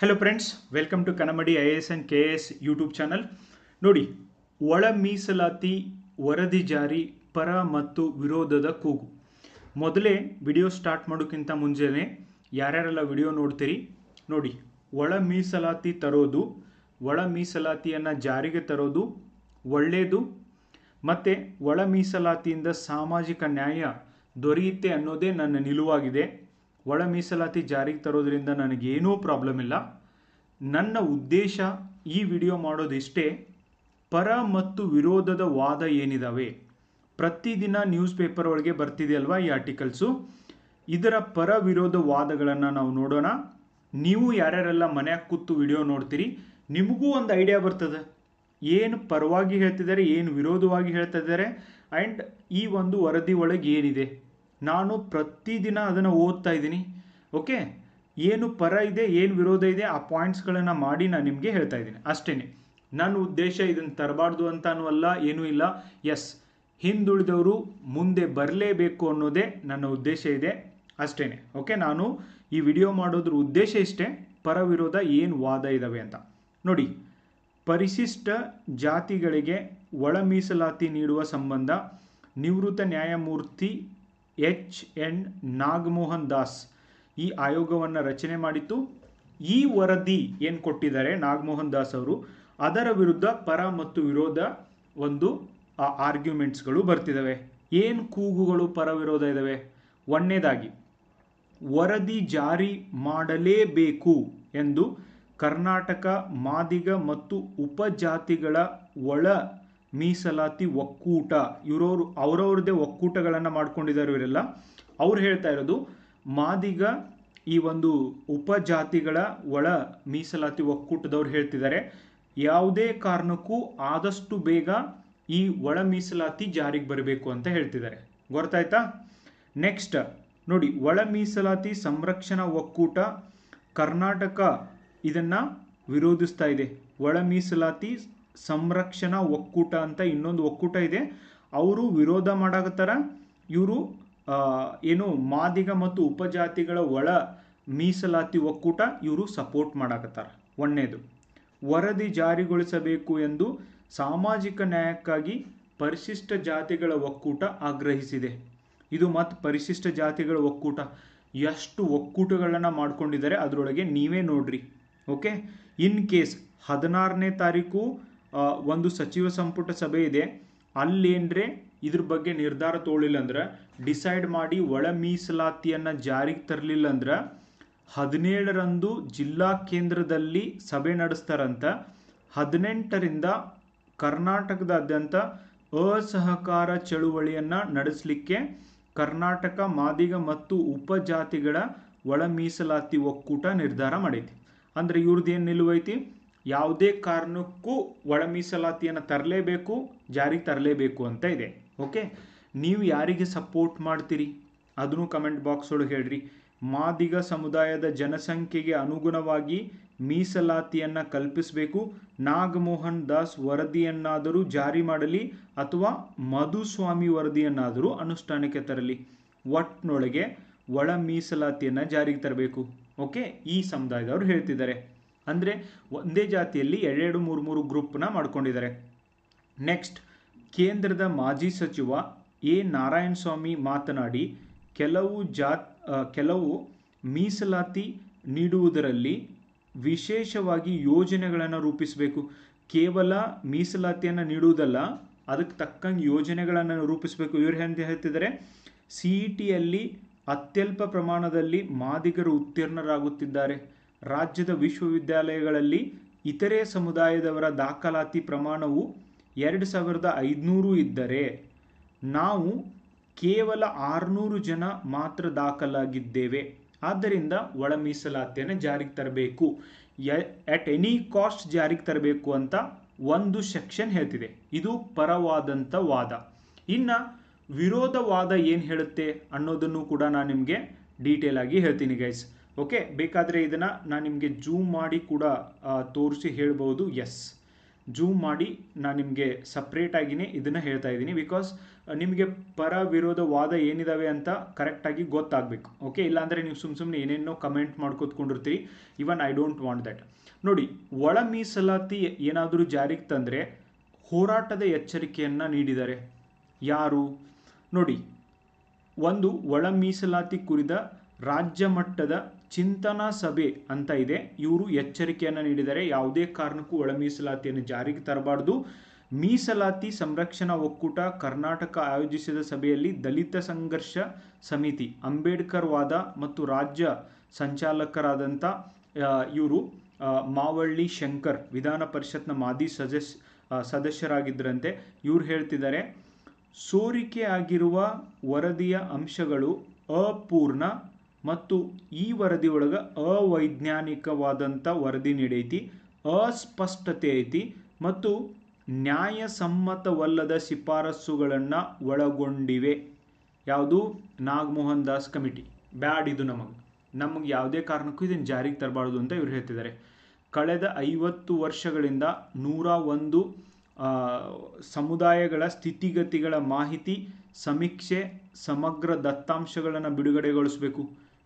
Hello friends welcome to Kanamadi I S and K S YouTube channel ನೋಡಿ ಒಳ ಮೀಸಲಾತಿ ವರದಿ ಜಾರಿ, ಪರ ಮತ್ತು ವಿರೋಧದ ಕೂಗು. ಮೊದಲೇ ವಿಡಿಯೋ ಸ್ಟಾರ್ಟ್ ಮಾಡೋಕ್ಕಿಂತ ಮುಂಜಾನೆ ಯಾರ್ಯಾರೆಲ್ಲ ವಿಡಿಯೋ ನೋಡ್ತೀರಿ? ನೋಡಿ ಒಳ ಮೀಸಲಾತಿ ತರೋದು ಒಳ ಮೀಸಲಾತಿಯನ್ನು ಜಾರಿಗೆ ತರೋದು ಒಳ್ಳೆಯದು ಮತ್ತು ಒಳ ಮೀಸಲಾತಿಯಿಂದ ಸಾಮಾಜಿಕ ನ್ಯಾಯ ದೊರೆಯುತ್ತೆ ಅನ್ನೋದೇ ನನ್ನ ನಿಲುವಾಗಿದೆ. ಒಳ ಮೀಸಲಾತಿ ಜಾರಿಗೆ ತರೋದ್ರಿಂದ ನನಗೇನೂ ಪ್ರಾಬ್ಲಮ್ ಇಲ್ಲ. ನನ್ನ ಉದ್ದೇಶ ಈ ವಿಡಿಯೋ ಮಾಡೋದಿಷ್ಟೇ. ಪರ ಮತ್ತು ವಿರೋಧದ ವಾದ ಏನಿದಾವೆ? ಪ್ರತಿದಿನ ನ್ಯೂಸ್ ಪೇಪರ್ ಒಳಗೆ ಬರ್ತಿದೆಯಲ್ವಾ ಈ ಆರ್ಟಿಕಲ್ಸು ಇದರ ಪರ ವಿರೋಧ ವಾದಗಳನ್ನು ನಾವು ನೋಡೋಣ. ನೀವು ಯಾರ್ಯಾರೆಲ್ಲ ಮನ್ಯಾಗ ಕೂತು ವಿಡಿಯೋ ನೋಡ್ತೀರಿ, ನಿಮಗೂ ಒಂದು ಐಡಿಯಾ ಬರ್ತದೆ. ಏನು ಪರವಾಗಿ ಹೇಳ್ತಿದ್ದಾರೆ, ಏನು ವಿರೋಧವಾಗಿ ಹೇಳ್ತಿದ್ದಾರೆ ಆ್ಯಂಡ್ ಈ ಒಂದು ವರದಿ ಒಳಗೆ ಏನಿದೆ? ನಾನು ಪ್ರತಿದಿನ ಅದನ್ನು ಓದ್ತಾ ಇದ್ದೀನಿ. ಓಕೆ? ಏನು ಪರ ಇದೆ, ಏನು ವಿರೋಧ ಇದೆ, ಆ ಪಾಯಿಂಟ್ಸ್ಗಳನ್ನು ಮಾಡಿ ನಾನು ನಿಮಗೆ ಹೇಳ್ತಾ ಇದ್ದೀನಿ. ಅಷ್ಟೇ ನನ್ನ ಉದ್ದೇಶ ಇದನ್ನು ತರಬಾರ್ದು ಅಂತಾನೂ ಅಲ್ಲ, ಏನೂ ಇಲ್ಲ. ಎಸ್ ಹಿಂದುಳಿದವರು ಮುಂದೆ ಬರಲೇಬೇಕು ಅನ್ನೋದೇ ನನ್ನ ಉದ್ದೇಶ ಇದೆ. ಅಷ್ಟೇ ಓಕೆ? ನಾನು ಈ ವಿಡಿಯೋ ಮಾಡೋದ್ರ ಉದ್ದೇಶ ಇಷ್ಟೇ. ಪರ ವಿರೋಧ ಏನು ವಾದ ಇದ್ದಾವೆ ಅಂತ. ನೋಡಿ, ಪರಿಶಿಷ್ಟ ಜಾತಿಗಳಿಗೆ ಒಳ ಮೀಸಲಾತಿ ನೀಡುವ ಸಂಬಂಧ ನಿವೃತ್ತ ನ್ಯಾಯಮೂರ್ತಿ ಎಚ್ ಎನ್ ನಾಗಮೋಹನ್ ದಾಸ್ ಈ ಆಯೋಗವನ್ನು ರಚನೆ ಮಾಡಿತ್ತು. ಈ ವರದಿ ಏನು ಕೊಟ್ಟಿದ್ದಾರೆ ನಾಗಮೋಹನ್ ದಾಸ್ ಅವರು? ಅದರ ವಿರುದ್ಧ ಪರ ಮತ್ತು ವಿರೋಧ ಒಂದು ಆರ್ಗ್ಯುಮೆಂಟ್ಸ್ಗಳು ಬರ್ತಿದ್ದಾವೆ ಏನು ಕೂಗುಗಳು ಪರ ವಿರೋಧ ಇದ್ದಾವೆ ಒಂದನೇದಾಗಿ, ವರದಿ ಜಾರಿ ಮಾಡಲೇಬೇಕು ಎಂದು ಕರ್ನಾಟಕ ಮಾದಿಗ ಮತ್ತು ಉಪಜಾತಿಗಳ ಒಳ ಮೀಸಲಾತಿ ಒಕ್ಕೂಟ, ಇವರವರು, ಅವರವ್ರದ್ದೇ ಒಕ್ಕೂಟಗಳನ್ನು ಮಾಡ್ಕೊಂಡಿದ್ದಾರೆ ಇವರೆಲ್ಲ. ಅವ್ರು ಹೇಳ್ತಾ ಇರೋದು, ಮಾದಿಗ ಈ ಒಂದು ಉಪಜಾತಿಗಳ ಒಳ ಮೀಸಲಾತಿ ಒಕ್ಕೂಟದವ್ರು ಹೇಳ್ತಿದ್ದಾರೆ. ಯಾವುದೇ ಕಾರಣಕ್ಕೂ ಆದಷ್ಟು ಬೇಗ ಈ ಒಳ ಮೀಸಲಾತಿ ಜಾರಿಗೆ ಬರಬೇಕು ಅಂತ ಹೇಳ್ತಿದ್ದಾರೆ. ಗೊತ್ತಾಯ್ತಾ? ನೆಕ್ಸ್ಟ್ ನೋಡಿ, ಒಳ ಮೀಸಲಾತಿ ಸಂರಕ್ಷಣಾ ಒಕ್ಕೂಟ ಕರ್ನಾಟಕ ಇದನ್ನು ವಿರೋಧಿಸ್ತಾ ಇದೆ. ಒಳ ಮೀಸಲಾತಿ ಸಂರಕ್ಷಣಾ ಒಕ್ಕೂಟ ಅಂತ ಇನ್ನೊಂದು ಒಕ್ಕೂಟ ಇದೆ. ಅವರು ವಿರೋಧ ಮಾಡಾಕತ್ತಾರ. ಇವರು ಏನು ಮಾದಿಗ ಮತ್ತು ಉಪಜಾತಿಗಳ ಒಳ ಮೀಸಲಾತಿ ಒಕ್ಕೂಟ ಇವರು ಸಪೋರ್ಟ್ ಮಾಡಾಕತ್ತಾರ. ಒಂದನೇದು ವರದಿ ಜಾರಿಗೊಳಿಸಬೇಕು ಎಂದು ಸಾಮಾಜಿಕ ನ್ಯಾಯಕ್ಕಾಗಿ ಪರಿಶಿಷ್ಟ ಜಾತಿಗಳ ಒಕ್ಕೂಟ ಆಗ್ರಹಿಸಿದೆ. ಇದು ಮತ್ತು ಪರಿಶಿಷ್ಟ ಜಾತಿಗಳ ಒಕ್ಕೂಟ. ಎಷ್ಟು ಒಕ್ಕೂಟಗಳನ್ನು ಮಾಡ್ಕೊಂಡಿದ್ದಾರೆ ಅದರೊಳಗೆ ನೀವೇ ನೋಡ್ರಿ. ಓಕೆ? ಇನ್ ಕೇಸ್ ಹದಿನಾರನೇ ತಾರೀಕು ಒಂದು ಸಚಿವ ಸಂಪುಟ ಸಭೆ ಇದೆ. ಅಲ್ಲೇನ್ರೆ ಇದ್ರ ಬಗ್ಗೆ ನಿರ್ಧಾರ ತಗೊಳ್ಳಿಲ್ಲ ಅಂದ್ರೆ, ಡಿಸೈಡ್ ಮಾಡಿ ಒಳ ಮೀಸಲಾತಿಯನ್ನು ಜಾರಿಗೆ ತರಲಿಲ್ಲ ಅಂದ್ರೆ, ಹದಿನೇಳರಂದು ಜಿಲ್ಲಾ ಕೇಂದ್ರದಲ್ಲಿ ಸಭೆ ನಡೆಸ್ತಾರಂತ, ಹದಿನೆಂಟರಿಂದ ಕರ್ನಾಟಕದಾದ್ಯಂತ ಅಸಹಕಾರ ಚಳುವಳಿಯನ್ನು ನಡೆಸಲಿಕ್ಕೆ ಕರ್ನಾಟಕ ಮಾದಿಗ ಮತ್ತು ಉಪಜಾತಿಗಳ ಒಳ ಮೀಸಲಾತಿ ಒಕ್ಕೂಟ ನಿರ್ಧಾರ ಮಾಡೈತಿ. ಅಂದರೆ ಇವ್ರದ್ದು ಏನು ನಿಲುವೈತಿ? ಯಾವುದೇ ಕಾರಣಕ್ಕೂ ಒಳ ಮೀಸಲಾತಿಯನ್ನು ತರಲೇಬೇಕು, ಜಾರಿಗೆ ತರಲೇಬೇಕು ಅಂತ ಇದೆ. ಓಕೆ ನೀವು ಯಾರಿಗೆ ಸಪೋರ್ಟ್ ಮಾಡ್ತೀರಿ? ಅದನ್ನು ಕಮೆಂಟ್ ಬಾಕ್ಸ್ ಒಳಗೆ ಹೇಳ್ರಿ. ಮಾದಿಗ ಸಮುದಾಯದ ಜನಸಂಖ್ಯೆಗೆ ಅನುಗುಣವಾಗಿ ಮೀಸಲಾತಿಯನ್ನು ಕಲ್ಪಿಸಬೇಕು. ನಾಗಮೋಹನ್ ದಾಸ್ ವರದಿಯನ್ನಾದರೂ ಜಾರಿ ಮಾಡಲಿ ಅಥವಾ ಮಧುಸ್ವಾಮಿ ವರದಿಯನ್ನಾದರೂ ಅನುಷ್ಠಾನಕ್ಕೆ ತರಲಿ. ಒಟ್ಟಿನೊಳಗೆ ಒಳ ಮೀಸಲಾತಿಯನ್ನು ಜಾರಿಗೆ ತರಬೇಕು. ಓಕೆ ಈ ಸಮುದಾಯದವರು ಹೇಳ್ತಿದ್ದಾರೆ. ಅಂದರೆ ಒಂದೇ ಜಾತಿಯಲ್ಲಿ ಎರಡೆರಡು ಮೂರು ಮೂರು ಗ್ರೂಪ್ನ ಮಾಡ್ಕೊಂಡಿದ್ದಾರೆ. ನೆಕ್ಸ್ಟ್ ಕೇಂದ್ರದ ಮಾಜಿ ಸಚಿವ ಎ. ನಾರಾಯಣ ಸ್ವಾಮಿ ಮಾತನಾಡಿ, ಕೆಲವು ಜಾತ್ ಕೆಲವು ಮೀಸಲಾತಿ ನೀಡುವುದರಲ್ಲಿ ವಿಶೇಷವಾಗಿ ಯೋಜನೆಗಳನ್ನು ರೂಪಿಸಬೇಕು. ಕೇವಲ ಮೀಸಲಾತಿಯನ್ನು ನೀಡುವುದಲ್ಲ, ಅದಕ್ಕೆ ತಕ್ಕಂಗೆ ಯೋಜನೆಗಳನ್ನು ರೂಪಿಸಬೇಕು. ಇವರು ಎಂತ ಹೇಳ್ತಿದ್ದಾರೆ? ಸಿ ಇ ಟಿಯಲ್ಲಿ ಅತ್ಯಲ್ಪ ಪ್ರಮಾಣದಲ್ಲಿ ಮಾದಿಗರು ಉತ್ತೀರ್ಣರಾಗುತ್ತಿದ್ದಾರೆ. ರಾಜ್ಯದ ವಿಶ್ವವಿದ್ಯಾಲಯಗಳಲ್ಲಿ ಇತರೆ ಸಮುದಾಯದವರ ದಾಖಲಾತಿ ಪ್ರಮಾಣವು ಎರಡು ಸಾವಿರದ ಐದುನೂರು ಇದ್ದರೆ ನಾವು ಕೇವಲ ಆರುನೂರು ಜನ ಮಾತ್ರ ದಾಖಲಾಗಿದ್ದೇವೆ. ಆದ್ದರಿಂದ ಒಳ ಮೀಸಲಾತಿಯನ್ನು ಜಾರಿಗೆ ತರಬೇಕು. ಎಟ್ ಎನಿ ಕಾಸ್ಟ್ ಜಾರಿಗೆ ತರಬೇಕು ಅಂತ ಒಂದು ಸೆಕ್ಷನ್ ಹೇಳ್ತಿದೆ. ಇದು ಪರವಾದಂಥ ವಾದ. ಇನ್ನು ವಿರೋಧವಾದ ಏನು ಹೇಳುತ್ತೆ ಅನ್ನೋದನ್ನು ಕೂಡ ನಾನು ನಿಮಗೆ ಡೀಟೇಲ್ ಆಗಿ ಹೇಳ್ತೀನಿ ಗೈಸ್ ಓಕೆ ಬೇಕಾದರೆ ಇದನ್ನು ನಾನು ನಿಮಗೆ ಜೂಮ್ ಮಾಡಿ ಕೂಡ ತೋರಿಸಿ ಹೇಳ್ಬೋದು ಎಸ್ ಜೂಮ್ ಮಾಡಿ ನಾನು ನಿಮಗೆ ಸಪ್ರೇಟಾಗಿಯೇ ಇದನ್ನು ಹೇಳ್ತಾ ಇದ್ದೀನಿ ಬಿಕಾಸ್ ನಿಮಗೆ ಪರ ವಿರೋಧ ವಾದ ಏನಿದಾವೆ ಅಂತ ಕರೆಕ್ಟಾಗಿ ಗೊತ್ತಾಗಬೇಕು. ಓಕೆ ಇಲ್ಲಾಂದರೆ ನೀವು ಸುಮ್ಮ ಸುಮ್ಮನೆ ಏನೇನೋ comment ಮಾಡ್ಕೊತ್ಕೊಂಡಿರ್ತೀರಿ. Even I don't want that ನೋಡಿ, ಒಳ ಮೀಸಲಾತಿ ಏನಾದರೂ ಜಾರಿಗೆ ತಂದರೆ ಹೋರಾಟದ ಎಚ್ಚರಿಕೆಯನ್ನು ನೀಡಿದ್ದಾರೆ ಯಾರು? ನೋಡಿ, ಒಂದು ಒಳ ಮೀಸಲಾತಿ ಕುರಿತ ರಾಜ್ಯ ಮಟ್ಟದ ಚಿಂತನಾ ಸಭೆ ಅಂತ ಇದೆ. ಇವರು ಎಚ್ಚರಿಕೆಯನ್ನು ನೀಡಿದರೆ ಯಾವುದೇ ಕಾರಣಕ್ಕೂ ಒಳ ಮೀಸಲಾತಿಯನ್ನು ಜಾರಿಗೆ ತರಬಾರ್ದು. ಮೀಸಲಾತಿ ಸಂರಕ್ಷಣಾ ಒಕ್ಕೂಟ ಕರ್ನಾಟಕ ಆಯೋಜಿಸಿದ ಸಭೆಯಲ್ಲಿ ದಲಿತ ಸಂಘರ್ಷ ಸಮಿತಿ, ಅಂಬೇಡ್ಕರ್ ವಾದ ಮತ್ತು ರಾಜ್ಯ ಸಂಚಾಲಕರಾದಂಥ ಇವರು ಮಾವಳ್ಳಿ ಶಂಕರ್ ವಿಧಾನ ಪರಿಷತ್ನ ಮಾಜಿ ಸದಸ್ ಸದಸ್ಯರಾಗಿದ್ದರಂತೆ. ಇವ್ರು ಹೇಳ್ತಿದ್ದಾರೆ, ಸೋರಿಕೆ ಆಗಿರುವ ವರದಿಯ ಅಂಶಗಳು ಅಪೂರ್ಣ. ಮತ್ತು ಈ ವರದಿಯೊಳಗೆ ಅವೈಜ್ಞಾನಿಕವಾದಂಥ ವರದಿ ನೀಡೈತಿ, ಅಸ್ಪಷ್ಟತೆ ಐತಿ ಮತ್ತು ನ್ಯಾಯಸಮ್ಮತವಲ್ಲದ ಶಿಫಾರಸುಗಳನ್ನು ಒಳಗೊಂಡಿವೆ. ಯಾವುದು? ನಾಗಮೋಹನ್ ದಾಸ್ ಕಮಿಟಿ. ಬ್ಯಾಡ್ ಇದು ನಮಗೆ. ನಮಗೆ ಯಾವುದೇ ಕಾರಣಕ್ಕೂ ಇದನ್ನು ಜಾರಿಗೆ ತರಬಾರ್ದು ಅಂತ ಇವರು ಹೇಳ್ತಿದ್ದಾರೆ. ಕಳೆದ ಐವತ್ತು ವರ್ಷಗಳಿಂದ ನೂರ ಒಂದು ಸಮುದಾಯಗಳ ಸ್ಥಿತಿಗತಿಗಳ ಮಾಹಿತಿ, ಸಮೀಕ್ಷೆ, ಸಮಗ್ರ ದತ್ತಾಂಶಗಳನ್ನು ಬಿಡುಗಡೆಗೊಳಿಸಬೇಕು.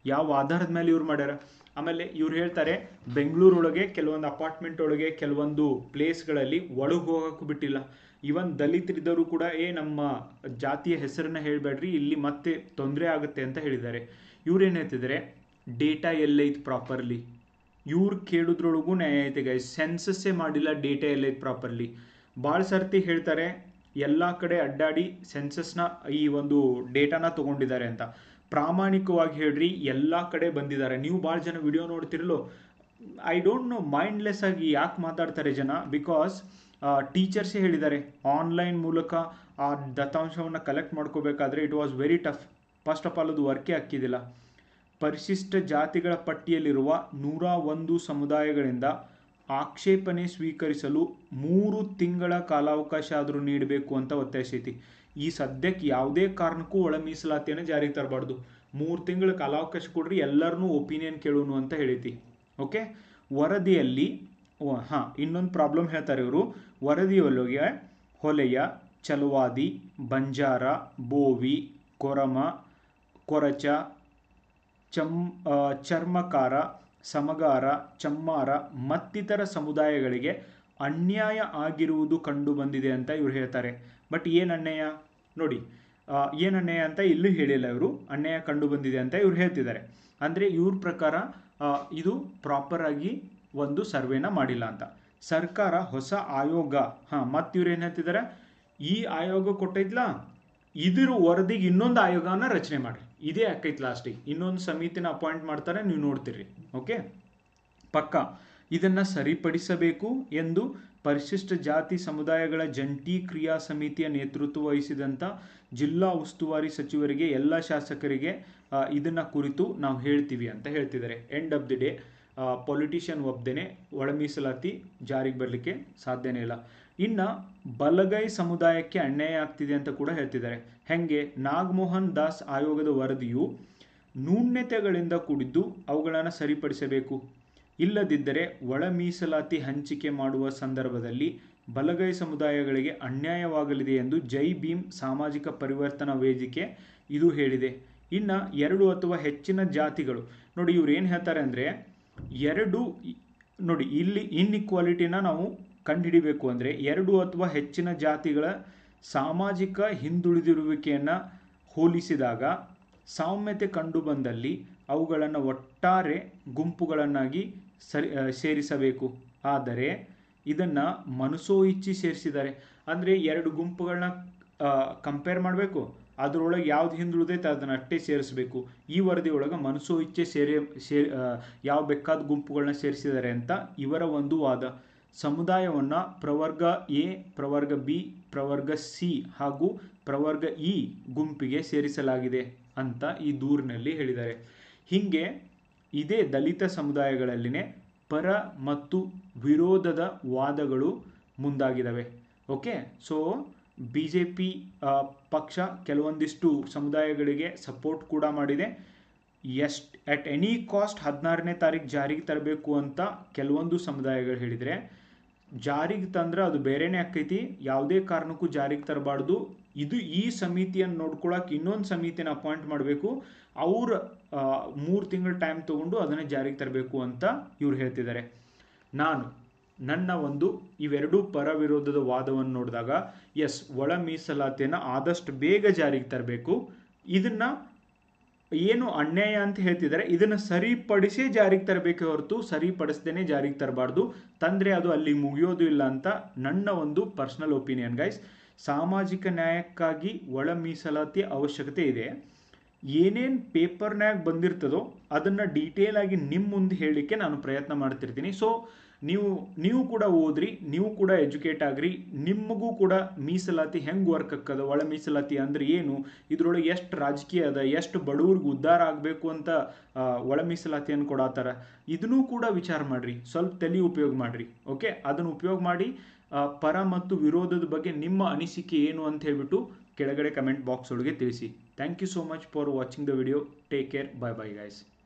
ಯಾವ ಆಧಾರದ ಮೇಲೆ ಇವ್ರು ಮಾಡ್ಯಾರ? ಆಮೇಲೆ ಇವ್ರು ಹೇಳ್ತಾರೆ ಬೆಂಗಳೂರೊಳಗೆ ಕೆಲವೊಂದು ಅಪಾರ್ಟ್ಮೆಂಟ್ ಒಳಗೆ ಕೆಲವೊಂದು ಪ್ಲೇಸ್ಗಳಲ್ಲಿ ಒಳಗೆ ಹೋಗೋಕ್ಕೂ ಬಿಟ್ಟಿಲ್ಲ. ಇವನ್ ದಲಿತರಿದ್ದರೂ ಕೂಡ, ಏ, ನಮ್ಮ ಜಾತಿಯ ಹೆಸರನ್ನ ಹೇಳಬೇಡ್ರಿ, ಇಲ್ಲಿ ಮತ್ತೆ ತೊಂದರೆ ಆಗುತ್ತೆ ಅಂತ ಹೇಳಿದ್ದಾರೆ. ಇವ್ರೇನು ಹೇಳ್ತಿದ್ದಾರೆ? ಡೇಟಾ ಎಲ್ಲೈತೆ ಪ್ರಾಪರ್ಲಿ ಇವ್ರು ಕೇಳಿದ್ರೊಳಗೂ ನ್ಯಾಯ ಐತೆ ಗೈಸ್ ಸೆನ್ಸಸ್ಸೇ ಮಾಡಿಲ್ಲ ಡೇಟಾ ಎಲ್ಲೈತೆ ಪ್ರಾಪರ್ಲಿ ಭಾಳ ಸರ್ತಿ ಹೇಳ್ತಾರೆ, ಎಲ್ಲ ಕಡೆ ಅಡ್ಡಾಡಿ ಸೆನ್ಸಸ್ನ ಈ ಒಂದು ಡೇಟಾನ ತಗೊಂಡಿದ್ದಾರೆ ಅಂತ. ಪ್ರಾಮಾಣಿಕವಾಗಿ ಹೇಳ್ರಿ, ಎಲ್ಲ ಕಡೆ ಬಂದಿದ್ದಾರೆ. ನೀವು ಭಾಳ ಜನ ವಿಡಿಯೋ ನೋಡ್ತಿರಲು ಐ ಡೋಂಟ್ ನೋ ಮೈಂಡ್ಲೆಸ್ ಆಗಿ ಯಾಕೆ ಮಾತಾಡ್ತಾರೆ ಜನ? ಬಿಕಾಸ್ ಟೀಚರ್ಸೇ ಹೇಳಿದ್ದಾರೆ ಆನ್ಲೈನ್ ಮೂಲಕ ಆ ದತ್ತಾಂಶವನ್ನು collect ಮಾಡ್ಕೋಬೇಕಾದ್ರೆ it was very tough first of all ಅದು ವರ್ಕೇ ಹಾಕಿದಿಲ್ಲ ಪರಿಶಿಷ್ಟ ಜಾತಿಗಳ ಪಟ್ಟಿಯಲ್ಲಿರುವ ನೂರ ಒಂದು ಸಮುದಾಯಗಳಿಂದ ಆಕ್ಷೇಪಣೆ ಸ್ವೀಕರಿಸಲು ಮೂರು ತಿಂಗಳ ಕಾಲಾವಕಾಶ ಆದರೂ ನೀಡಬೇಕು ಅಂತ ಒತ್ತಾಯಿಸೈತಿ. ಈ ಸದ್ಯಕ್ಕೆ ಯಾವುದೇ ಕಾರಣಕ್ಕೂ ಒಳ ಮೀಸಲಾತಿಯನ್ನು ಜಾರಿಗೆ ತರಬಾರ್ದು. ಮೂರು ತಿಂಗಳ ಕಾಲಾವಕಾಶ ಕೊಡ್ರಿ, ಎಲ್ಲರನ್ನೂ ಒಪಿನಿಯನ್ ಕೇಳೋನು ಅಂತ ಹೇಳೈತಿ ಓಕೆ? ವರದಿಯಲ್ಲಿ ಹಾಂ, ಇನ್ನೊಂದು ಪ್ರಾಬ್ಲಮ್ ಹೇಳ್ತಾರೆ ಇವರು. ವರದಿಯೊಳಗೆ ಹೊಲೆಯ, ಚಲುವಾದಿ, ಬಂಜಾರ, ಬೋವಿ, ಕೊರಮ, ಕೊರಚ ಚಮ್ ಚರ್ಮಕಾರ, ಸಮಗಾರ, ಚಮ್ಮಾರ ಮತ್ತಿತರ ಸಮುದಾಯಗಳಿಗೆ ಅನ್ಯಾಯ ಆಗಿರುವುದು ಕಂಡು ಬಂದಿದೆ ಅಂತ ಇವ್ರು ಹೇಳ್ತಾರೆ. ಬಟ್ ಏನು ಅನ್ಯಾಯ? ನೋಡಿ ಏನು ಅನ್ಯಾಯ ಅಂತ ಇಲ್ಲೂ ಹೇಳಿಲ್ಲ ಇವರು. ಅನ್ಯಾಯ ಕಂಡು ಬಂದಿದೆ ಅಂತ ಇವ್ರು ಹೇಳ್ತಿದ್ದಾರೆ. ಅಂದರೆ ಇವ್ರ ಪ್ರಕಾರ ಇದು ಪ್ರಾಪರ್ ಆಗಿ ಒಂದು ಸರ್ವೇನ ಮಾಡಿಲ್ಲ ಅಂತ. ಸರ್ಕಾರ ಹೊಸ ಆಯೋಗ, ಹಾಂ, ಮತ್ತೆ ಇವ್ರು ಏನು ಹೇಳ್ತಿದ್ದಾರೆ? ಈ ಆಯೋಗ ಕೊಟ್ಟೈತ್ಲ? ಇದ್ರ ವರದಿಗೆ ಇನ್ನೊಂದು ಆಯೋಗನ ರಚನೆ ಮಾಡಿರಿ. ಇದೇ ಆಕೈತ್ ಲಾಸ್ಟಿಗೆ ಇನ್ನೊಂದು ಸಮಿತಿನ ಅಪಾಯಿಂಟ್ ಮಾಡ್ತಾರೆ, ನೀವು ನೋಡ್ತೀರಿ ಓಕೆ ಪಕ್ಕ. ಇದನ್ನು ಸರಿಪಡಿಸಬೇಕು ಎಂದು ಪರಿಶಿಷ್ಟ ಜಾತಿ ಸಮುದಾಯಗಳ ಜಂಟಿ ಕ್ರಿಯಾ ಸಮಿತಿಯ ನೇತೃತ್ವ ವಹಿಸಿದಂಥ ಜಿಲ್ಲಾ ಉಸ್ತುವಾರಿ ಸಚಿವರಿಗೆ, ಎಲ್ಲ ಶಾಸಕರಿಗೆ ಇದನ್ನು ಕುರಿತು ನಾವು ಹೇಳ್ತೀವಿ ಅಂತ ಹೇಳ್ತಿದ್ದಾರೆ. End of the day politician ಒಬ್ದೇನೆ ಒಳ ಮೀಸಲಾತಿ ಜಾರಿಗೆ ಬರಲಿಕ್ಕೆ ಸಾಧ್ಯನೇ ಇಲ್ಲ. ಇನ್ನು ಬಲಗೈ ಸಮುದಾಯಕ್ಕೆ ಅನ್ಯಾಯ ಆಗ್ತಿದೆ ಅಂತ ಕೂಡ ಹೇಳ್ತಿದ್ದಾರೆ. ಹೆಂಗೆ? ನಾಗಮೋಹನ್ ದಾಸ್ ಆಯೋಗದ ವರದಿಯು ನ್ಯೂನ್ಯತೆಗಳಿಂದ ಕೂಡಿದ್ದು ಅವುಗಳನ್ನು ಸರಿಪಡಿಸಬೇಕು. ಇಲ್ಲದಿದ್ದರೆ ಒಳ ಮೀಸಲಾತಿ ಹಂಚಿಕೆ ಮಾಡುವ ಸಂದರ್ಭದಲ್ಲಿ ಬಲಗೈ ಸಮುದಾಯಗಳಿಗೆ ಅನ್ಯಾಯವಾಗಲಿದೆ ಎಂದು ಜೈ ಭೀಮ್ ಸಾಮಾಜಿಕ ಪರಿವರ್ತನಾ ವೇದಿಕೆ ಇದು ಹೇಳಿದೆ. ಇನ್ನು ಎರಡು ಅಥವಾ ಹೆಚ್ಚಿನ ಜಾತಿಗಳು. ನೋಡಿ, ಇವ್ರು ಏನು ಹೇಳ್ತಾರೆ ಅಂದರೆ, ಎರಡು ನೋಡಿ, ಇಲ್ಲಿ ಇನ್ಇಕ್ವಾಲಿಟಿನ ನಾವು ಕಂಡುಹಿಡಿಬೇಕು ಅಂದರೆ, ಎರಡು ಅಥವಾ ಹೆಚ್ಚಿನ ಜಾತಿಗಳ ಸಾಮಾಜಿಕ ಹಿಂದುಳಿದಿರುವಿಕೆಯನ್ನು ಹೋಲಿಸಿದಾಗ ಸಾಮ್ಯತೆ ಕಂಡುಬಂದಲ್ಲಿ ಅವುಗಳನ್ನು ಒಟ್ಟಾರೆ ಗುಂಪುಗಳನ್ನಾಗಿ ಸರಿ ಸೇರಿಸಬೇಕು. ಆದರೆ ಇದನ್ನು ಮನಸೋ ಇಚ್ಛಿ ಸೇರಿಸಿದ್ದಾರೆ. ಅಂದರೆ ಎರಡು ಗುಂಪುಗಳನ್ನ ಕಂಪೇರ್ ಮಾಡಬೇಕು. ಅದರೊಳಗೆ ಯಾವ್ದು ಹಿಂದುಳಿದೈತೆ ಅದನ್ನು ಅಷ್ಟೇ ಸೇರಿಸಬೇಕು. ಈ ವರದಿ ಒಳಗೆ ಮನಸೋ ಇಚ್ಛೆ ಸೇರಿ ಸೇರಿ ಯಾವ ಬೇಕಾದ ಗುಂಪುಗಳನ್ನ ಸೇರಿಸಿದ್ದಾರೆ ಅಂತ ಇವರ ಒಂದು ವಾದ. ಸಮುದಾಯವನ್ನು ಪ್ರವರ್ಗ ಎ, ಪ್ರವರ್ಗ ಬಿ, ಪ್ರವರ್ಗ ಸಿ ಹಾಗೂ ಪ್ರವರ್ಗ ಇ ಗುಂಪಿಗೆ ಸೇರಿಸಲಾಗಿದೆ ಅಂತ ಈ ದೂರಿನಲ್ಲಿ ಹೇಳಿದ್ದಾರೆ. ಹೀಗೆ ಇದೇ ದಲಿತ ಸಮುದಾಯಗಳಲ್ಲಿನೇ ಪರ ಮತ್ತು ವಿರೋಧದ ವಾದಗಳು ಮುಂದಾಗಿದ್ದಾವೆ okay? So B J P ಪಕ್ಷ ಕೆಲವೊಂದಿಷ್ಟು ಸಮುದಾಯಗಳಿಗೆ ಸಪೋರ್ಟ್ ಕೂಡ ಮಾಡಿದೆ. ಎಸ್ಟ್ ಅಟ್ ಎನಿ ಕಾಸ್ಟ್ ಹದಿನಾರನೇ ತಾರೀಕು ಜಾರಿಗೆ ತರಬೇಕು ಅಂತ ಕೆಲವೊಂದು ಸಮುದಾಯಗಳು ಹೇಳಿದರೆ, ಜಾರಿಗೆ ತಂದ್ರೆ ಅದು ಬೇರೆನೇ ಆಕೈತಿ. ಯಾವುದೇ ಕಾರಣಕ್ಕೂ ಜಾರಿಗೆ ತರಬಾರ್ದು. ಇದು ಈ ಸಮಿತಿಯನ್ನು ನೋಡ್ಕೊಳಕ್ಕೆ ಇನ್ನೊಂದು ಸಮಿತಿನ ಅಪಾಯಿಂಟ್ ಮಾಡಬೇಕು. ಅವ್ರ ಮೂರು ತಿಂಗಳ ಟೈಮ್ ತಗೊಂಡು ಅದನ್ನು ಜಾರಿಗೆ ತರಬೇಕು ಅಂತ ಇವ್ರು ಹೇಳ್ತಿದ್ದಾರೆ. ನಾನು, ನನ್ನ ಒಂದು ಇವೆರಡೂ ಪರ ವಿರೋಧದ ವಾದವನ್ನು ನೋಡಿದಾಗ ಎಸ್ ಒಳ ಮೀಸಲಾತಿಯನ್ನು ಆದಷ್ಟು ಬೇಗ ಜಾರಿಗೆ ತರಬೇಕು. ಇದನ್ನ ಏನು ಅನ್ಯಾಯ ಅಂತ ಹೇಳ್ತಿದ್ದಾರೆ. ಇದನ್ನು ಸರಿಪಡಿಸೇ ಜಾರಿಗೆ ತರಬೇಕೆ ಹೊರತು ಸರಿಪಡಿಸ್ದೇನೆ ಜಾರಿಗೆ ತರಬಾರ್ದು. ತಂದರೆ ಅದು ಅಲ್ಲಿ ಮುಗಿಯೋದು ಇಲ್ಲ ಅಂತ ನನ್ನ ಒಂದು ಪರ್ಸನಲ್ ಒಪಿನಿಯನ್ ಗೈಸ್ ಸಾಮಾಜಿಕ ನ್ಯಾಯಕ್ಕಾಗಿ ಒಳ ಮೀಸಲಾತಿ ಅವಶ್ಯಕತೆ ಇದೆ. ಏನೇನು ಪೇಪರ್ನ್ಯಾಗ ಬಂದಿರ್ತದೋ ಅದನ್ನು ಡೀಟೇಲ್ ಆಗಿ ನಿಮ್ಮ ಮುಂದೆ ಹೇಳಲಿಕ್ಕೆ ನಾನು ಪ್ರಯತ್ನ ಮಾಡ್ತಿರ್ತೀನಿ. ಸೊ ನೀವು ನೀವು ಕೂಡ ಓದ್ರಿ, ನೀವು ಕೂಡ ಎಜುಕೇಟ್ ಆಗ್ರಿ. ನಿಮಗೂ ಕೂಡ ಮೀಸಲಾತಿ ಹೆಂಗೆ ವರ್ಕ್ ಆಕ್ಕದ ಒಳ ಮೀಸಲಾತಿ ಅಂದ್ರೆ ಏನು, ಇದ್ರೊಳಗೆ ಎಷ್ಟು ರಾಜಕೀಯ ಅದ, ಎಷ್ಟು ಬಡವ್ರಿಗೆ ಉದ್ಧಾರ ಆಗಬೇಕು ಅಂತ ಒಳ ಮೀಸಲಾತಿಯನ್ನು ಕೊಡತ್ತಾರ ಇದನ್ನೂ ಕೂಡ ವಿಚಾರ ಮಾಡ್ರಿ. ಸ್ವಲ್ಪ ತಲೆ ಉಪಯೋಗ ಮಾಡ್ರಿ ಓಕೆ ಅದನ್ನು ಉಪಯೋಗ ಮಾಡಿ ಪರ ಮತ್ತು ವಿರೋಧದ ಬಗ್ಗೆ ನಿಮ್ಮ ಅನಿಸಿಕೆ ಏನು ಅಂತ ಹೇಳ್ಬಿಟ್ಟು ಕೆಳಗಡೆ ಕಮೆಂಟ್ ಬಾಕ್ಸ್ ಒಳಗೆ ತಿಳಿಸಿ. Thank you so much for watching the video take care bye bye guys